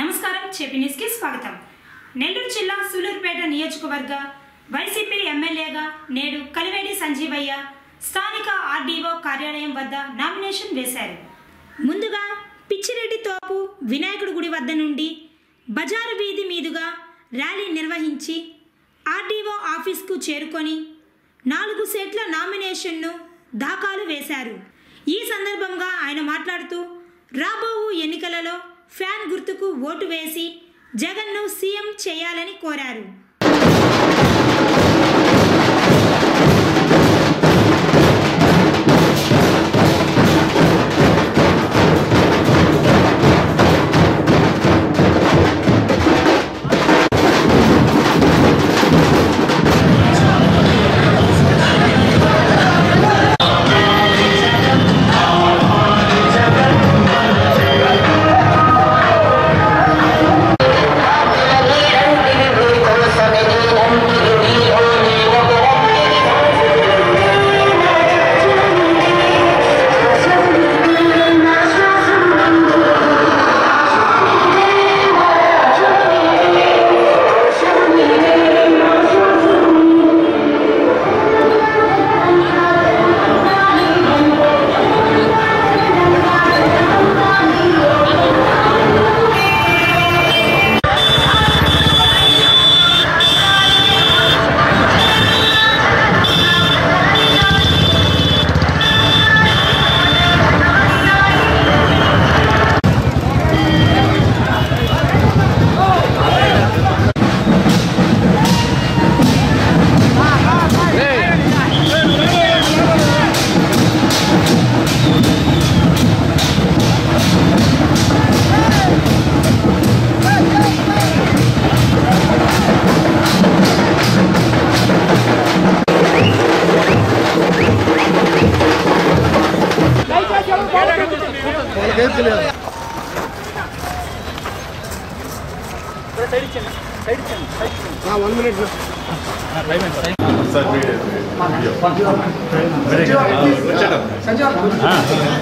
నమస్కారం చెప్పి స్వాగతం. నెల్లూరు జిల్లా సూలూరుపేట నియోజకవర్గ వైసీపీ ఎమ్మెల్యేగా నేడు కలివేడి సంజీవయ్య స్థానిక ఆర్డీఓ కార్యాలయం వద్ద నామినేషన్ వేశారు. ముందుగా పిచ్చిరెడ్డి తోపు వినాయకుడి గుడి వద్ద నుండి బజారు వీధి మీదుగా ర్యాలీ నిర్వహించి ఆర్డీఓ ఆఫీస్కు చేరుకొని నాలుగు సెట్ల నామినేషన్ను దాఖలు వేశారు. ఈ సందర్భంగా ఆయన మాట్లాడుతూ రాబో ఎన్నికలలో ఫ్యాన్ గుర్తుకు ఓటు వేసి జగన్ను సీఎం చేయాలని కోరారు.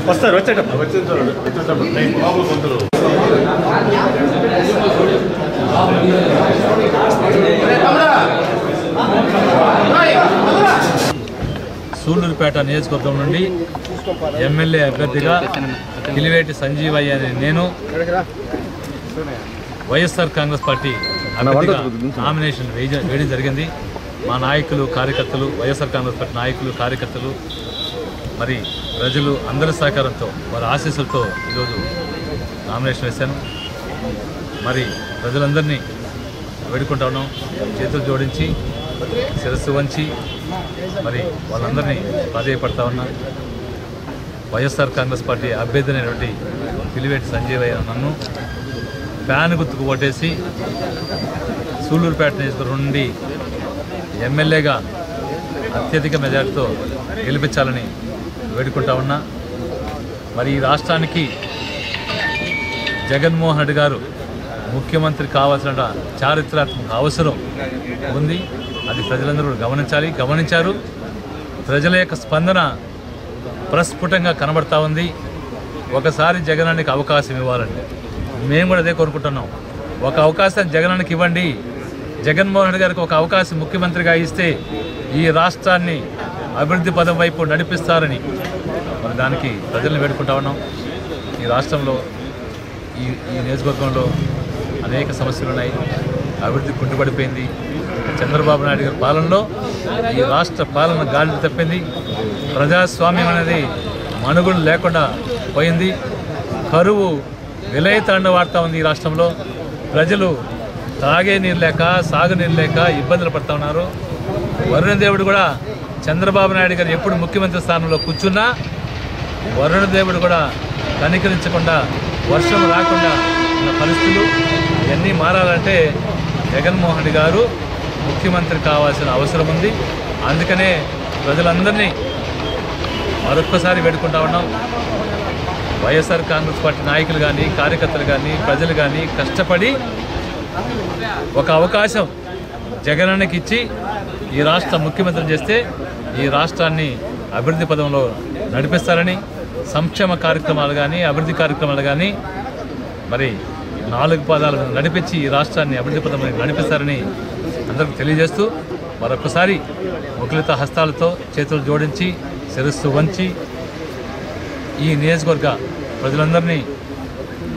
వస్తారు వచ్చేటప్పుడు. సూళ్ళూరుపేట నియోజకవర్గం నుండి ఎమ్మెల్యే అభ్యర్థిగా కిలివేటి సంజీవయ్య అనే నేను వైఎస్ఆర్ కాంగ్రెస్ పార్టీ నామినేషన్ వేయ వేయడం జరిగింది. మా నాయకులు కార్యకర్తలు వైఎస్ఆర్ కాంగ్రెస్ పార్టీ నాయకులు కార్యకర్తలు మరి ప్రజలు అందరి సహకారంతో వారి ఆశీస్సులతో ఈరోజు నామినేషన్ వేశాను. మరి ప్రజలందరినీ వేడుకుంటా ఉన్నాం. చేతులు జోడించి శిరస్సు వంచి మరి వాళ్ళందరినీ ప్రాధేయపడతా ఉన్నా. వైఎస్ఆర్ కాంగ్రెస్ పార్టీ అభ్యర్థి అయినటువంటి పిలివేటి సంజీవయ్య నన్ను ఫ్యాన్ గుర్తుకు ఓటేసి సూళ్ళూరుపేట నియోజకవర్గం నుండి ఎమ్మెల్యేగా అత్యధిక మెజార్టీతో గెలిపించాలని వేడుకుంటా ఉన్నా. మరి ఈ రాష్ట్రానికి జగన్మోహన్ రెడ్డి గారు ముఖ్యమంత్రి కావాల్సిన చారిత్రాత్మక అవసరం ఉంది. అది ప్రజలందరూ గమనించాలి. గమనించారు. ప్రజల యొక్క స్పందన ప్రస్ఫుటంగా కనబడతా ఉంది. ఒకసారి జగనానికి అవకాశం ఇవ్వాలండి మేము కూడా అదే కోరుకుంటున్నాం. ఒక అవకాశం జగనానికి ఇవ్వండి. జగన్మోహన్ రెడ్డి గారికి ఒక అవకాశం ముఖ్యమంత్రిగా ఇస్తే ఈ రాష్ట్రాన్ని అభివృద్ధి పదం వైపు నడిపిస్తారని మరి దానికి ప్రజల్ని వేడుకుంటా ఉన్నాం. ఈ రాష్ట్రంలో ఈ ఈ నియోజకవర్గంలో అనేక సమస్యలు ఉన్నాయి. అభివృద్ధి కుంటుపడిపోయింది. చంద్రబాబు నాయుడు గారి పాలనలో ఈ రాష్ట్ర పాలన గాలి తప్పింది. ప్రజాస్వామ్యం అనేది మనుగులు లేకుండా పోయింది. కరువు విలయతాండవాడుతూ ఉంది ఈ రాష్ట్రంలో. ప్రజలు తాగే నీరు లేక సాగునీరు లేక ఇబ్బందులు పడుతూ ఉన్నారు. వరుణదేవుడు కూడా చంద్రబాబు నాయుడు గారు ఎప్పుడు ముఖ్యమంత్రి స్థానంలో కూర్చున్నా వరుణదేవుడు కూడా కనికరించకుండా వర్షం రాకుండా ఉన్న పరిస్థితులు ఇవన్నీ మారాలంటే జగన్మోహన్ రెడ్డి గారు ముఖ్యమంత్రి కావాల్సిన అవసరం ఉంది. అందుకనే ప్రజలందరినీ మరొక్కసారి వేడుకుంటా ఉన్నాం. వైఎస్ఆర్ కాంగ్రెస్ పార్టీ నాయకులు కానీ కార్యకర్తలు కానీ ప్రజలు కానీ కష్టపడి ఒక అవకాశం జగనానికి ఇచ్చి ఈ రాష్ట్ర ముఖ్యమంత్రి చేస్తే ఈ రాష్ట్రాన్ని అభివృద్ధి పదంలో నడిపిస్తారని సంక్షేమ కార్యక్రమాలు కానీ అభివృద్ధి కార్యక్రమాలు కానీ మరి నాలుగు పదాలు నడిపించి ఈ రాష్ట్రాన్ని అభివృద్ధి పదంలో నడిపిస్తారని అందరికీ తెలియజేస్తూ మరొకసారి ముఖలిత హస్తాలతో చేతులు జోడించి శిరస్సు వంచి ఈ నియోజకవర్గ ప్రజలందరినీ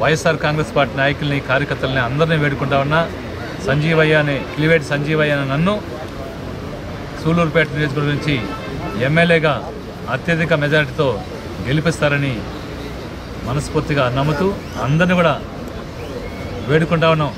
వైఎస్ఆర్ కాంగ్రెస్ పార్టీ నాయకుల్ని కార్యకర్తల్ని అందరినీ వేడుకుంటా ఉన్నా సంజీవయ్య అనే కిలివేటి సంజీవయ్య అనే నన్ను సూలూరుపేట నియోజకవర్గం నుంచి ఎమ్మెల్యేగా అత్యధిక మెజారిటీతో గెలిపిస్తారని మనస్ఫూర్తిగా నమ్ముతూ అందరిని కూడా వేడుకుంటా ఉన్నాం.